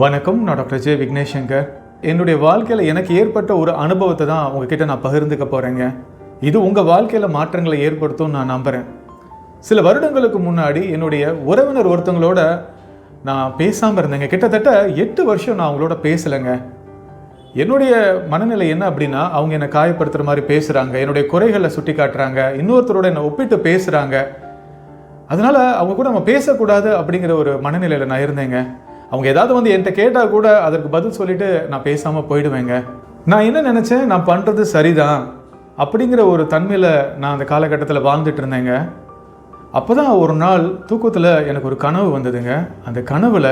வணக்கம் நான் doctor J விக்னேஷங்கர். என்னுடைய வாழ்க்கையில் எனக்கு ஏற்பட்ட ஒரு அனுபவத்தை தான் உங்ககிட்ட நான் பகிர்ந்துக்க போகிறேங்க இது உங்கள் வாழ்க்கையில் மாற்றங்களை ஏற்படுத்தும் நான் நம்புகிறேன் சில வருடங்களுக்கு முன்னாடி என்னுடைய உறவினர் ஒருத்தவங்களோட நான் பேசாமல் இருந்தேங்க. கிட்டத்தட்ட எட்டு வருஷம் நான் அவங்களோட பேசலைங்க. என்னுடைய மனநிலை என்ன அப்படின்னா அவங்க என்னை காயப்படுத்துகிற மாதிரி பேசுகிறாங்க என்னுடைய குறைகளை சுட்டி காட்டுறாங்க இன்னொருத்தரோட என்னை ஒப்பிட்டு பேசுகிறாங்க அதனால் அவங்க கூட நம்ம பேசக்கூடாது அப்படிங்கிற ஒரு மனநிலையில் நான் இருந்தேங்க. அவங்க ஏதாவது வந்து என்கிட்ட கேட்டால் கூட அதற்கு பதில் சொல்லிட்டு நான் பேசாமல் போயிடுவேங்க. நான் என்ன நினச்சேன்? நான் பண்ணுறது சரிதான். அப்படிங்கிற ஒரு தன்மையில் நான் அந்த காலகட்டத்தில் வாழ்ந்துட்டு இருந்தேங்க. அப்போ தான் ஒரு நாள் தூக்கத்தில் எனக்கு ஒரு கனவு வந்ததுங்க. அந்த கனவில்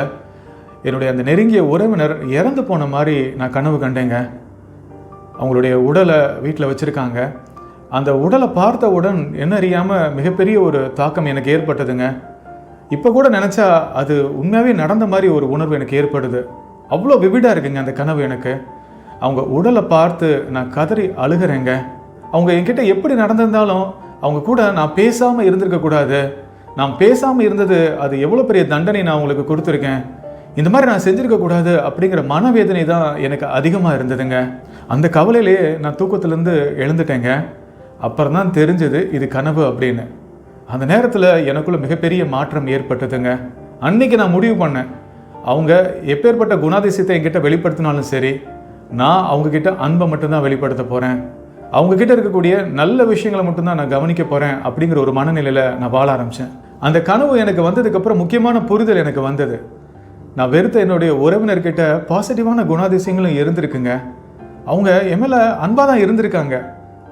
என்னுடைய அந்த நெருங்கிய உறவினர் இறந்து போன மாதிரி நான் கனவு கண்டேங்க. அவங்களுடைய உடலை வீட்டில் வச்சுருக்காங்க. அந்த உடலை பார்த்தவுடன் என்ன அறியாமல் மிகப்பெரிய ஒரு தாக்கம் எனக்கு ஏற்பட்டதுங்க. இப்போ கூட நினச்சா அது உண்மையாகவே நடந்த மாதிரி ஒரு உணர்வு எனக்கு ஏற்படுது. அவ்வளோ விவிடாக இருக்குங்க அந்த கனவு எனக்கு. அவங்க உடலை பார்த்து நான் கதறி அழுகிறேங்க. அவங்க என்கிட்ட எப்படி நடந்திருந்தாலும் அவங்க கூட நான் பேசாமல் இருந்திருக்கக்கூடாது நான் பேசாமல் இருந்தது அது எவ்வளோ பெரிய தண்டனை நான் அவங்களுக்கு கொடுத்துருக்கேன். இந்த மாதிரி நான் செஞ்சுருக்கக்கூடாது அப்படிங்கிற மனவேதனை தான் எனக்கு அதிகமாக இருந்ததுங்க. அந்த கவலையிலே நான் தூக்கத்துலேருந்து எழுந்துட்டேங்க. அப்புறம் தான் தெரிஞ்சது இது கனவு அப்படின்னு. அந்த நேரத்தில் எனக்குள்ள மிகப்பெரிய மாற்றம் ஏற்பட்டதுங்க. அன்னைக்கு நான் முடிவு பண்ணேன். அவங்க எப்பேற்பட்ட குணாதிசயத்தை என்கிட்ட வெளிப்படுத்தினாலும் சரி நான் அவங்கக்கிட்ட அன்பை மட்டும்தான் வெளிப்படுத்த போகிறேன் அவங்கக்கிட்ட இருக்கக்கூடிய நல்ல விஷயங்களை மட்டும்தான் நான் கவனிக்க போகிறேன் அப்படிங்கிற ஒரு மனநிலையில் நான் வாழ ஆரம்பித்தேன் அந்த கனவு எனக்கு வந்ததுக்கப்புறம் முக்கியமான புரிதல் எனக்கு வந்தது. நான் வெறுத்த என்னுடைய உறவினர்கிட்ட பாசிட்டிவான குணாதிசயங்களும் இருந்திருக்குங்க. அவங்க என் மேலே அன்பாக தான் இருந்திருக்காங்க.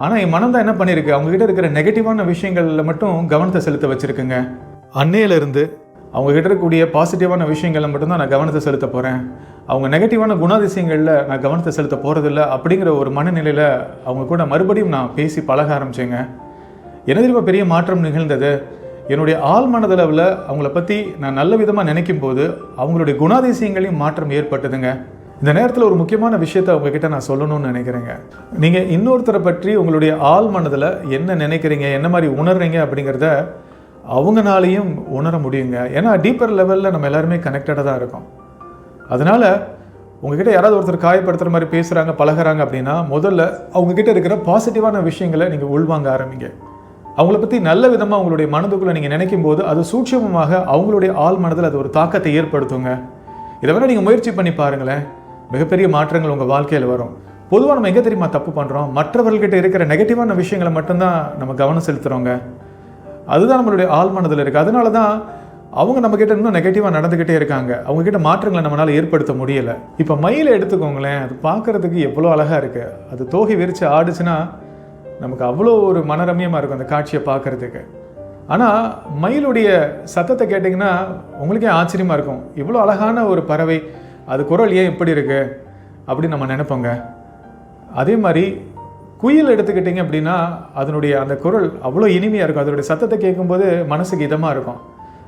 ஆனால் என் மனம் தான் என்ன பண்ணியிருக்கு? அவங்ககிட்ட இருக்கிற நெகட்டிவான விஷயங்களில் மட்டும் கவனத்தை செலுத்த வச்சுருக்குங்க. அன்னையிலிருந்து அவங்ககிட்ட இருக்கக்கூடிய பாசிட்டிவான விஷயங்களில் மட்டும்தான் நான் கவனத்தை செலுத்த போகிறேன் அவங்க நெகட்டிவான குணாதிசயங்களில் நான் கவனத்தை செலுத்த போகிறதில்ல அப்படிங்கிற ஒரு மனநிலையில் அவங்க கூட மறுபடியும் நான் பேசி பழக ஆரம்பிச்சேங்க. என்ன தெரியுமா பெரிய மாற்றம் நிகழ்ந்தது. என்னுடைய ஆள் மனதளவில் அவங்கள பற்றி நான் நல்ல விதமாக நினைக்கும் போது அவங்களுடைய குணாதிசயங்களையும் மாற்றம் ஏற்பட்டதுங்க. இந்த நேரத்தில் ஒரு முக்கியமான விஷயத்தை உங்ககிட்ட நான் சொல்லணும்னு நினைக்கிறேங்க. நீங்கள் இன்னொருத்தரை பற்றி உங்களுடைய ஆள் மனதில் என்ன நினைக்கிறீங்க என்ன மாதிரி உணர்றீங்க அப்படிங்கிறத அவங்கனாலையும் உணர முடியுங்க. ஏன்னா டீப்பர் லெவலில் நம்ம எல்லாருமே கனெக்டடாக தான் இருக்கோம். அதனால் உங்ககிட்ட யாராவது ஒருத்தர் காயப்படுத்துகிற மாதிரி பேசுகிறாங்க பழகுறாங்க அப்படின்னா முதல்ல அவங்கக்கிட்ட இருக்கிற பாசிட்டிவான விஷயங்களை நீங்கள் உள்வாங்க ஆரம்பிங்க. அவங்கள பற்றி நல்ல விதமாக உங்களுடைய மனதுக்குள்ளே நீங்கள் நினைக்கும் போது அது சூட்சமமாக அவங்களுடைய ஆள் மனதில் அது ஒரு தாக்கத்தை ஏற்படுத்துங்க. இதை வேணால் நீங்கள் முயற்சி பண்ணி பாருங்களேன். மிகப்பெரிய மாற்றங்கள் உங்கள் வாழ்க்கையில் வரும். பொதுவாக நம்ம எங்கே தெரியுமா தப்பு பண்ணுறோம் மற்றவர்கள்கிட்ட இருக்கிற நெகட்டிவான விஷயங்களை மட்டும்தான் நம்ம கவனம் செலுத்துகிறோங்க அதுதான் நம்மளுடைய ஆள் மனதில் இருக்குது அதனால தான் அவங்க நம்மக்கிட்ட இன்னும் நெகட்டிவாக நடந்துக்கிட்டே இருக்காங்க. அவங்கக்கிட்ட மாற்றங்களை நம்மளால் ஏற்படுத்த முடியலை. இப்போ மயிலை எடுத்துக்கோங்களேன். அது பார்க்குறதுக்கு எவ்வளோ அழகாக இருக்குது அது தோகை விரித்து ஆடுச்சுன்னா நமக்கு அவ்வளோ ஒரு மனரம்யமாக இருக்கும் அந்த காட்சியை பார்க்குறதுக்கு. ஆனால் மயிலுடைய சத்தத்தை கேட்டிங்கன்னா உங்களுக்கே ஆச்சரியமாக இருக்கும். இவ்வளோ அழகான ஒரு பறவை. அது குரல் ஏன் இப்படி இருக்குது அப்படின்னு நம்ம நினைப்போங்க. அதே மாதிரி குயில் எடுத்துக்கிட்டிங்க அப்படின்னா அதனுடைய அந்த குரல் அவ்வளோ இனிமையாக இருக்கும். அதனுடைய சத்தத்தை கேட்கும்போது மனசுக்கு இதமாக இருக்கும்.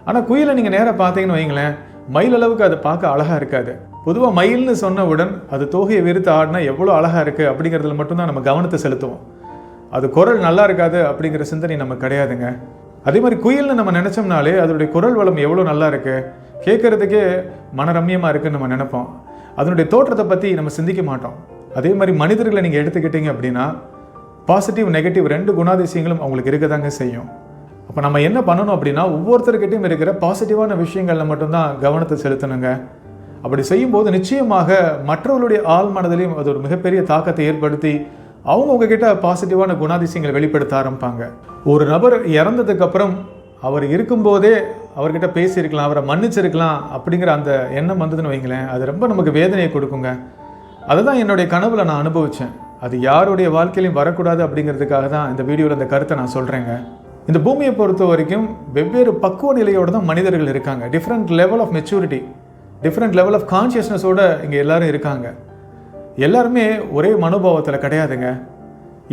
ஆனால் குயிலை நீங்கள் நேராக பார்த்தீங்கன்னு வைங்களேன் மயில் அளவுக்கு அது பார்க்க அழகாக இருக்காது. பொதுவாக மயில்னு சொன்னவுடன் அது தோகையை விரித்து ஆடினா எவ்வளோ அழகாக இருக்குது அப்படிங்கிறதுல மட்டும்தான் நம்ம கவனத்தை செலுத்துவோம். அது குரல் நல்லா இருக்காது அப்படிங்கிற சிந்தனை நம்ம கிடையாதுங்க. அதே மாதிரி குயில்னு நம்ம நினச்சோம்னாலே அதனுடைய குரல் வளம் எவ்வளோ நல்லா இருக்குது கேட்குறதுக்கே மனரம்யமாக இருக்குன்னு நம்ம நினைப்போம். அதனுடைய தோற்றத்தை பற்றி நம்ம சிந்திக்க மாட்டோம். அதே மாதிரி மனிதர்களை நீங்கள் எடுத்துக்கிட்டீங்க அப்படின்னா பாசிட்டிவ் நெகட்டிவ் ரெண்டு குணாதிசயங்களும் அவங்களுக்கு இருக்க தாங்க செய்யும். அப்போ நம்ம என்ன பண்ணணும் அப்படின்னா ஒவ்வொருத்தர்கிட்டையும் இருக்கிற பாசிட்டிவான விஷயங்களில் மட்டும்தான் கவனத்தை செலுத்தணுங்க. அப்படி செய்யும்போது நிச்சயமாக மற்றவர்களுடைய ஆள் மனதிலையும் அது ஒரு மிகப்பெரிய தாக்கத்தை ஏற்படுத்தி அவங்க உங்ககிட்ட பாசிட்டிவான குணாதிசயங்களை வெளிப்படுத்த ஆரம்பிப்பாங்க. ஒரு நபர் இறந்ததுக்கப்புறம் அவர் இருக்கும்போதே அவர்கிட்ட பேசியிருக்கலாம் அவரை மன்னிச்சிருக்கலாம் அப்படிங்கிற அந்த எண்ணம் வந்ததுன்னு வைங்களேன் அது ரொம்ப நமக்கு வேதனையை கொடுக்குங்க. அதை தான் என்னுடைய கனவில் நான் அனுபவித்தேன் அது யாருடைய வாழ்க்கையிலையும் வரக்கூடாது அப்படிங்கிறதுக்காக தான் இந்த வீடியோவில் இந்த கருத்தை நான் சொல்கிறேங்க இந்த பூமியை பொறுத்த வரைக்கும் வெவ்வேறு பக்குவ நிலையோடு தான் மனிதர்கள் இருக்காங்க. Different level of maturity different level of கான்ஷியஸ்னஸோடு இங்கே எல்லோரும் இருக்காங்க. எல்லாருமே ஒரே மனோபாவத்தில் கிடையாதுங்க.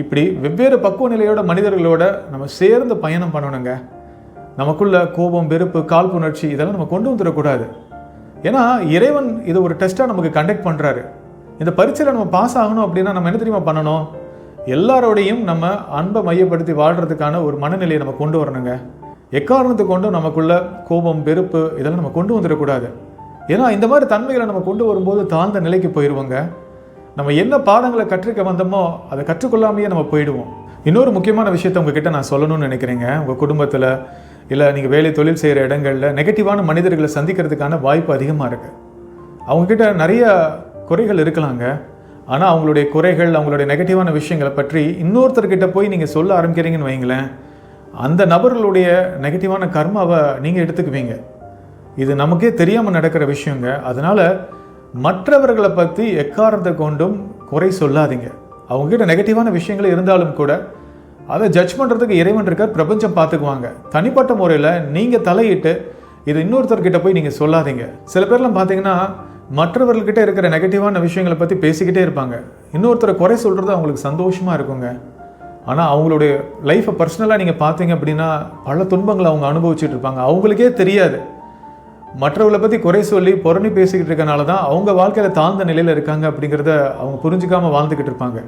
இப்படி வெவ்வேறு பக்குவ நிலையோட மனிதர்களோட நம்ம சேர்ந்து பயணம் பண்ணணுங்க. நமக்குள்ள கோபம் வெறுப்பு காழ்ப்புணர்ச்சி இதெல்லாம் நம்ம கொண்டு வந்துடக்கூடாது. ஏன்னா இறைவன் இதை ஒரு டெஸ்ட்டாக நமக்கு கண்டக்ட் பண்ணுறாரு இந்த பரீட்சையில் நம்ம பாஸ் ஆகணும் அப்படின்னா நம்ம என்ன தெரியுமா பண்ணணும்? எல்லாரோடையும் நம்ம அன்பை மையப்படுத்தி வாழ்கிறதுக்கான ஒரு மனநிலையை நம்ம கொண்டு வரணுங்க. எக்காரணத்தை கொண்டும் நமக்குள்ள கோபம் வெறுப்பு இதெல்லாம் நம்ம கொண்டு வந்துடக்கூடாது. ஏன்னா இந்த மாதிரி தன்மைகளை நம்ம கொண்டு வரும்போது தாழ்ந்த நிலைக்கு போயிடுவோங்க நம்ம என்ன பாடங்களை கற்றுக்க வந்தோமோ அதை கற்றுக்கொள்ளாமையே நம்ம போயிடுவோம். இன்னொரு முக்கியமான விஷயத்தை உங்ககிட்ட நான் சொல்லணும்னு நினைக்கிறேங்க. உங்கள் குடும்பத்தில் இல்லை நீங்கள் வேலை தொழில் செய்கிற இடங்களில் நெகட்டிவான மனிதர்களை சந்திக்கிறதுக்கான வாய்ப்பு அதிகமாக இருக்குது அவங்கக்கிட்ட நிறைய குறைகள் இருக்கலாங்க. ஆனால் அவங்களுடைய குறைகள் அவங்களுடைய நெகட்டிவான விஷயங்களை பற்றி இன்னொருத்தர்கிட்ட போய் நீங்கள் சொல்ல ஆரம்பிக்கிறீங்கன்னு வைங்களேன். அந்த நபர்களுடைய நெகட்டிவான கர்மாவை நீங்கள் எடுத்துக்குவீங்க. இது நமக்கே தெரியாமல் நடக்கிற விஷயங்க. அதனால் மற்றவர்களை பற்றி எக்காரணத்தை கொண்டும் குறை சொல்லாதீங்க. அவங்ககிட்ட நெகட்டிவான விஷயங்கள் இருந்தாலும் கூட அதை ஜட்ஜ் பண்ணுறதுக்கு இறைவன் இருக்கார் பிரபஞ்சம் பார்த்துக்குவாங்க. தனிப்பட்ட முறையில் நீங்கள் தலையிட்டு இது இன்னொருத்தர்கிட்ட போய் நீங்கள் சொல்லாதீங்க. சில பேர்லாம் பார்த்தீங்கன்னா மற்றவர்கள்கிட்ட இருக்கிற நெகட்டிவான விஷயங்களை பற்றி பேசிக்கிட்டே இருப்பாங்க. இன்னொருத்தரை குறை சொல்கிறது அவங்களுக்கு சந்தோஷமாக இருக்குங்க. ஆனால் அவங்களுடைய லைஃப்பை பர்சனலாக நீங்கள் பார்த்தீங்க அப்படின்னா பல துன்பங்களை அவங்க அனுபவிச்சுட்டு இருப்பாங்க. அவங்களுக்கே தெரியாது. மற்றவங்களை பற்றி குறை சொல்லி புறணி பேசிக்கிட்டு இருக்கனால தான் அவங்க வாழ்க்கையில் தாழ்ந்த நிலையில் இருக்காங்க அப்படிங்கிறத அவங்க புரிஞ்சிக்காமல் வாழ்ந்துக்கிட்டு இருப்பாங்க.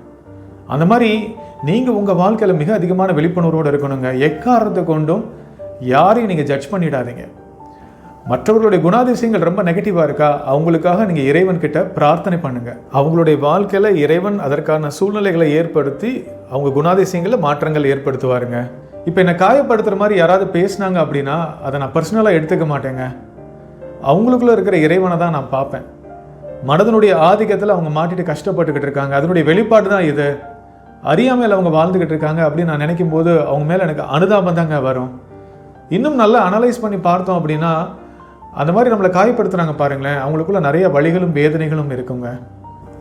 அந்த மாதிரி நீங்கள் உங்கள் வாழ்க்கையில் மிக அதிகமான விழிப்புணர்வோடு இருக்கணுங்க. எக்காரணத்தை கொண்டும் யாரையும் நீங்கள் ஜட்ஜ் பண்ணிடாதீங்க. மற்றவர்களுடைய குணாதிசயங்கள் ரொம்ப நெகட்டிவாக இருக்கா? அவங்களுக்காக நீங்கள் இறைவன் கிட்ட பிரார்த்தனை பண்ணுங்கள் அவங்களுடைய வாழ்க்கையில் இறைவன் அதற்கான சூழ்நிலைகளை ஏற்படுத்தி அவங்க குணாதிசயங்களில் மாற்றங்கள் ஏற்படுத்துவாருங்க. இப்போ என்னை காயப்படுத்துகிற மாதிரி யாராவது பேசுனாங்க அப்படின்னா அதை நான் பர்சனலாக எடுத்துக்க மாட்டேங்க. அவங்களுக்குள்ளே இருக்கிற இறைவனை தான் நான் பார்ப்பேன். மனதனுடைய ஆதிக்கத்தில் அவங்க மாட்டிட்டு கஷ்டப்பட்டுக்கிட்டு இருக்காங்க. அதனுடைய வெளிப்பாடு தான் இது. அறியாமையில் அவங்க வாழ்ந்துக்கிட்டு இருக்காங்க அப்படின்னு நான் நினைக்கும் போது அவங்க மேலே எனக்கு அனுதாபம் தாங்க வரும். இன்னும் நல்லா அனலைஸ் பண்ணி பார்த்தோம் அப்படின்னா அந்த மாதிரி நம்மளை காயப்படுத்துகிறாங்க பாருங்களேன். அவங்களுக்குள்ள நிறைய வழிகளும் வேதனைகளும் இருக்குங்க.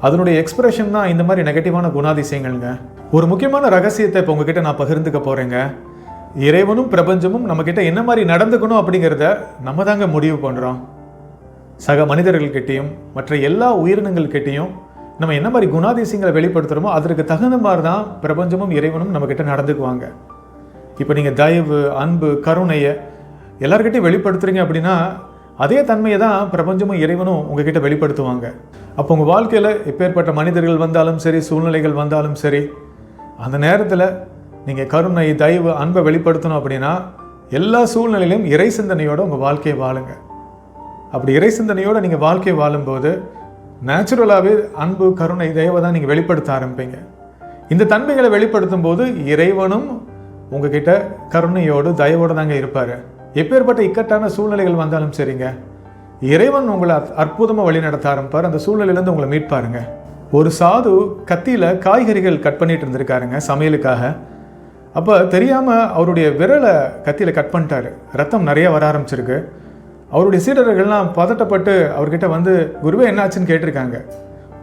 அதனுடைய எக்ஸ்பிரஷன் தான் இந்த மாதிரி நெகட்டிவான குணாதிசயங்கள்ங்க. ஒரு முக்கியமான ரகசியத்தை இப்போ உங்ககிட்ட நான் பகிர்ந்துக்க போகிறேங்க இறைவனும் பிரபஞ்சமும் நம்மக்கிட்ட என்ன மாதிரி நடந்துக்கணும் அப்படிங்கிறத நம்ம தாங்க முடிவு பண்ணுறோம் சக மனிதர்கள்கிட்டையும் மற்ற எல்லா உயிரினங்கள்கிட்டையும் நம்ம என்ன மாதிரி குணாதிசயங்களை வெளிப்படுத்துகிறோமோ அதற்கு தகுந்த மாதிரி தான் பிரபஞ்சமும் இறைவனும் நம்மக்கிட்ட நடந்துக்குவாங்க. இப்போ நீங்கள் தயவு அன்பு கருணையை எல்லார்கிட்டையும் வெளிப்படுத்துறீங்க அப்படின்னா அதே தன்மையை தான் பிரபஞ்சமும் இறைவனும் உங்ககிட்ட வெளிப்படுத்துவாங்க. அப்போ உங்கள் வாழ்க்கையில் எப்பேற்பட்ட மனிதர்கள் வந்தாலும் சரி சூழ்நிலைகள் வந்தாலும் சரி அந்த நேரத்தில் நீங்கள் கருணை தயவு அன்பை வெளிப்படுத்தணும் அப்படின்னா எல்லா சூழ்நிலையிலும் இறை சிந்தனையோடு உங்கள் வாழ்க்கையை வாழுங்க. அப்படி இறை சிந்தனையோடு நீங்கள் வாழ்க்கையை வாழும்போது நேச்சுரலாகவே அன்பு கருணை தயவை தான் நீங்கள் வெளிப்படுத்த ஆரம்பிப்பீங்க. இந்த தன்மைகளை வெளிப்படுத்தும் போது இறைவனும் உங்ககிட்ட கருணையோடு தயவோடு தாங்க இருப்பார். எப்பேற்பட்ட இக்கட்டான சூழ்நிலைகள் வந்தாலும் சரிங்க. இறைவன் உங்களை அற்புதமாக வழி நடத்த ஆரம்பிப்பார். அந்த சூழ்நிலையிலேருந்து உங்களை மீட்பாருங்க. ஒரு சாது கத்தியில் காய்கறிகள் கட் பண்ணிட்டு இருந்திருக்காருங்க சமையலுக்காக. அப்போ தெரியாமல் அவருடைய விரலை கத்தியில் கட் பண்ணிட்டாரு. ரத்தம் நிறைய வர ஆரம்பிச்சிருக்கு. அவருடைய சீடர்கள்லாம் பதட்டப்பட்டு அவர்கிட்ட வந்து குருவே என்னாச்சுன்னு கேட்டிருக்காங்க.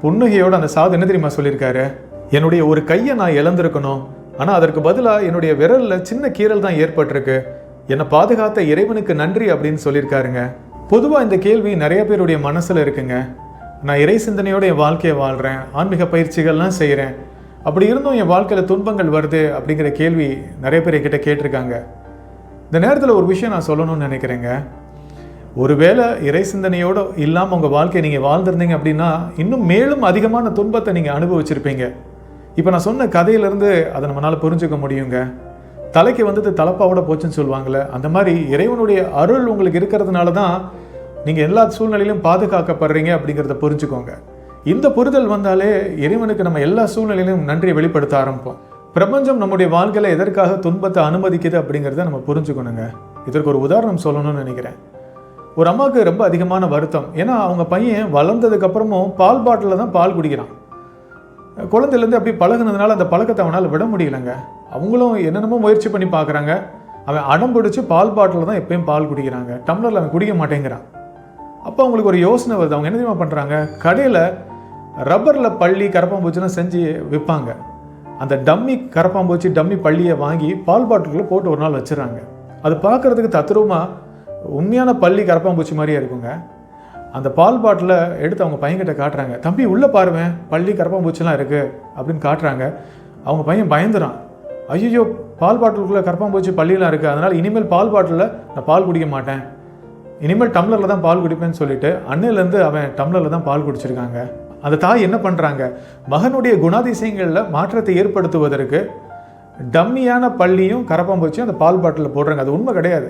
புன்னுகையோட அந்த சாது என்ன தெரியுமா சொல்லியிருக்காரு? என்னுடைய ஒரு கையை நான் இழந்திருக்கணும். ஆனால் அதற்கு பதிலாக என்னுடைய விரலில் சின்ன கீறல் தான் ஏற்பட்டிருக்கு. என்னை பாதுகாத்த இறைவனுக்கு நன்றி அப்படின்னு சொல்லியிருக்காருங்க. பொதுவாக இந்த கேள்வி நிறைய பேருடைய மனசில் இருக்குங்க. நான் இறை சிந்தனையோட என் வாழ்க்கையை வாழ்கிறேன் ஆன்மீக பயிற்சிகள்லாம் செய்கிறேன் அப்படி இருந்தும் என் வாழ்க்கையில் துன்பங்கள் வருது அப்படிங்கிற கேள்வி நிறைய பேர் என்கிட்ட கேட்டிருக்காங்க. இந்த நேரத்தில் ஒரு விஷயம் நான் சொல்லணும்னு நினைக்கிறேங்க. ஒருவேளை இறை சிந்தனையோடு இல்லாமல் உங்கள் வாழ்க்கையை நீங்கள் வாழ்ந்திருந்தீங்க அப்படின்னா இன்னும் மேலும் அதிகமான துன்பத்தை நீங்கள் அனுபவிச்சிருப்பீங்க. இப்போ நான் சொன்ன கதையிலேருந்து அதை நம்மளால் புரிஞ்சுக்க முடியுங்க. தலைக்கு வந்தது தலப்பாவோட போச்சுன்னு சொல்லுவாங்கள்ல அந்த மாதிரி இறைவனுடைய அருள் உங்களுக்கு இருக்கிறதுனால தான் நீங்கள் எல்லா சூழ்நிலையிலும் பாதுகாக்கப்படுறீங்க அப்படிங்கிறத புரிஞ்சுக்கோங்க. இந்த புரிதல் வந்தாலே இறைவனுக்கு நம்ம எல்லா சூழ்நிலையிலும் நன்றியை வெளிப்படுத்த ஆரம்பிப்போம். பிரபஞ்சம் நம்முடைய வாழ்க்கையில் எதற்காக துன்பத்தை அனுமதிக்குது அப்படிங்கிறத நம்ம புரிஞ்சுக்கணுங்க. இதற்கு ஒரு உதாரணம் சொல்லணும்னு நினைக்கிறேன். ஒரு அம்மாவுக்கு ரொம்ப அதிகமான வருத்தம். ஏன்னா அவங்க பையன் வளர்ந்ததுக்கப்புறமும் பால் பாட்டிலில் தான் பால் குடிக்கிறான். குழந்தையிலேருந்து அப்படி பழகுனதுனால அந்த பழக்கத்தை அவனால் விட முடியலங்க. அவங்களும் என்னென்னமோ முயற்சி பண்ணி பார்க்குறாங்க. அவன் அடம் பிடிச்சி பால் பாட்டில் தான் எப்பயும் பால் குடிக்கிறாங்க. டம்ளரில் அவன் குடிக்க மாட்டேங்கிறான். அப்போ அவங்களுக்கு ஒரு யோசனை வருது. அவங்க என்ன தெரியுமா பண்ணுறாங்க கடையில் ரப்பரில் பள்ளி கரப்பாம்பூச்சிலாம் செஞ்சு விற்பாங்க. அந்த டம்மி கரப்பாம்பூச்சி டம்மி பள்ளியை வாங்கி பால் பாட்டிலுக்குள்ளே போட்டு ஒரு நாள் வச்சுறாங்க அது பார்க்குறதுக்கு தத்ரூபமாக உண்மையான பள்ளி கரப்பாம்பூச்சி மாதிரியே இருக்குங்க. அந்த பால் பாட்டிலை எடுத்து அவங்க பையன்கிட்ட காட்டுறாங்க. தம்பி உள்ளே பாருவேன் பள்ளி கரப்பாம்பூச்சிலாம் இருக்குது அப்படின்னு காட்டுறாங்க. அவங்க பையன் பயந்துறான். ஐயோ பால் பாட்டிலுக்குள்ளே கரப்பாம்பூச்சி பள்ளியெலாம் இருக்குது அதனால் இனிமேல் பால் பாட்டிலில் நான் பால் குடிக்க மாட்டேன். இனிமேல் டம்ளரில் தான் பால் குடிப்பேன்னு சொல்லிட்டு அன்னையிலேருந்து அவன் டம்ளரில் தான் பால் குடிச்சிருக்காங்க. அந்த தாய் என்ன பண்ணுறாங்க மகனுடைய குணாதிசயங்களில் மாற்றத்தை ஏற்படுத்துவதற்கு டம்மியான பள்ளியும் கரப்பாம்பூச்சியும் அந்த பால் பாட்டிலில் போடுறாங்க. அது உண்மை கிடையாது.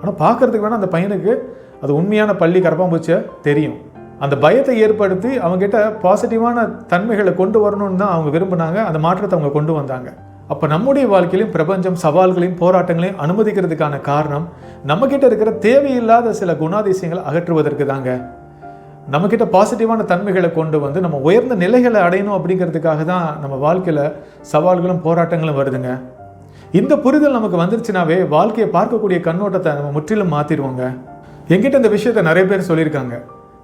ஆனால் பார்க்கறதுக்கு வேணால் அந்த பையனுக்கு அது உண்மையான பள்ளி கரப்பாம்பூச்சியை தெரியும். அந்த பயத்தை ஏற்படுத்தி அவங்ககிட்ட பாசிட்டிவான தன்மைகளை கொண்டு வரணும்னு தான் அவங்க விரும்பினாங்க. அந்த மாற்றத்தை அவங்க கொண்டு வந்தாங்க. அப்போ நம்முடைய வாழ்க்கையிலும் பிரபஞ்சம் சவால்களையும் போராட்டங்களையும் அனுமதிக்கிறதுக்கான காரணம் நம்மக்கிட்ட இருக்கிற தேவையில்லாத சில குணாதிசயங்களை அகற்றுவதற்கு தாங்க. நம்மக்கிட்ட பாசிட்டிவான தன்மைகளை கொண்டு வந்து நம்ம உயர்ந்த நிலைகளை அடையணும் அப்படிங்கிறதுக்காக தான் நம்ம வாழ்க்கையில் சவால்களும் போராட்டங்களும் வருதுங்க. இந்த புரிதல் நமக்கு வந்துருச்சுனாவே வாழ்க்கையை பார்க்கக்கூடிய கண்ணோட்டத்தை நம்ம முற்றிலும் மாற்றிடுவோங்க எங்கிட்ட இந்த விஷயத்தை நிறைய பேர் சொல்லியிருக்காங்க.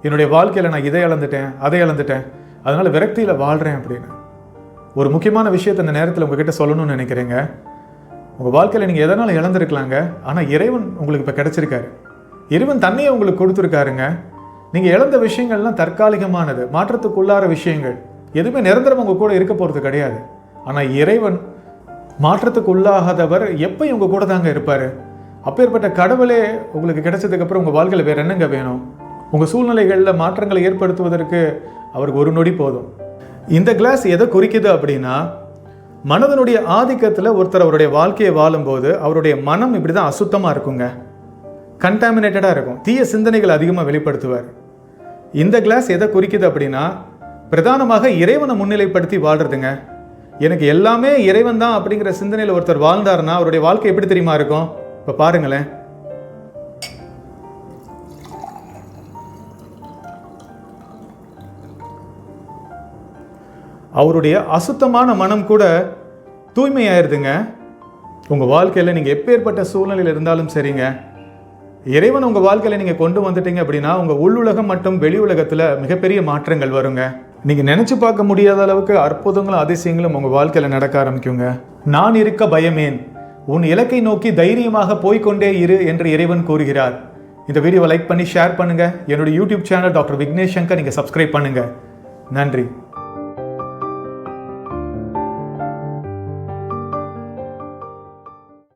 என்னுடைய வாழ்க்கையில் நான் இதை இழந்துட்டேன் அதை இழந்துட்டேன் அதனால் விரக்தியில் வாழ்கிறேன் அப்படின்னு. ஒரு முக்கியமான விஷயத்தை இந்த நேரத்தில் உங்ககிட்ட சொல்லணும்னு நினைக்கிறேங்க. உங்கள் வாழ்க்கையில் நீங்கள் எதனால் இழந்திருக்கலாங்க? ஆனால் இறைவன் உங்களுக்கு இப்போ கிடச்சிருக்காரு. இறைவன் தண்ணியை உங்களுக்கு கொடுத்துருக்காருங்க. நீங்கள் இழந்த விஷயங்கள்லாம் தற்காலிகமானது மாற்றத்துக்குள்ளார விஷயங்கள். எதுவுமே நிரந்தரம் உங்கள் கூட இருக்க போகிறது கிடையாது. ஆனால் இறைவன் மாற்றத்துக்கு உள்ளாகாதவர் எப்போ உங்கள் கூட தாங்க இருப்பார். அப்பேற்பட்ட கடவுளே உங்களுக்கு கிடைச்சதுக்கப்புறம் உங்கள் வாழ்க்கையில் வேறு என்னங்க வேணும்? உங்கள் சூழ்நிலைகளில் மாற்றங்களை ஏற்படுத்துவதற்கு அவருக்கு ஒரு நொடி போதும். இந்த கிளாஸ் எதை குறிக்குது அப்படின்னா மனதனுடைய ஆதிக்கத்தில் ஒருத்தர் அவருடைய வாழ்க்கையை வாழும்போது அவருடைய மனம் இப்படி தான் அசுத்தமாக இருக்குங்க கண்டாமினேட்டடாக இருக்கும். தீய சிந்தனைகள் அதிகமாக வெளிப்படுத்துவார். இந்த கிளாஸ் எதை குறிக்குது அப்படின்னா பிரதானமாக இறைவனை முன்னிலைப்படுத்தி வாழ்றதுங்க. எனக்கு எல்லாமே இறைவன் தான் அப்படிங்கிற சிந்தனையில் ஒருத்தர் வாழ்ந்தாருன்னா அவருடைய வாழ்க்கை எப்படி தெரியுமா இருக்கும்? இப்போ பாருங்களேன். அவருடைய அசுத்தமான மனம் கூட தூய்மையாயிருதுங்க. உங்கள் வாழ்க்கையில் நீங்கள் எப்பேற்பட்ட சூழ்நிலையில் இருந்தாலும் சரிங்க. இறைவன் உங்கள் வாழ்க்கையில் நீங்கள் கொண்டு வந்துட்டீங்க அப்படின்னா உங்கள் உள்ளுலகம் மற்றும் வெளி உலகத்தில் மிகப்பெரிய மாற்றங்கள் வருங்க. நீங்கள் நினச்சி பார்க்க முடியாத அளவுக்கு அற்புதங்களும் அதிசயங்களும் உங்கள் வாழ்க்கையில் நடக்க ஆரம்பிக்குங்க. நான் இருக்க பயமேன். உன் இலக்கை நோக்கி தைரியமாக போய்க்கொண்டே இரு என்று இறைவன் கூறுகிறார். இந்த வீடியோவை லைக் பண்ணி ஷேர் பண்ணுங்கள் என்னுடைய YouTube channel doctor Vignesh Shankar நீங்கள் சப்ஸ்கிரைப் பண்ணுங்கள் நன்றி.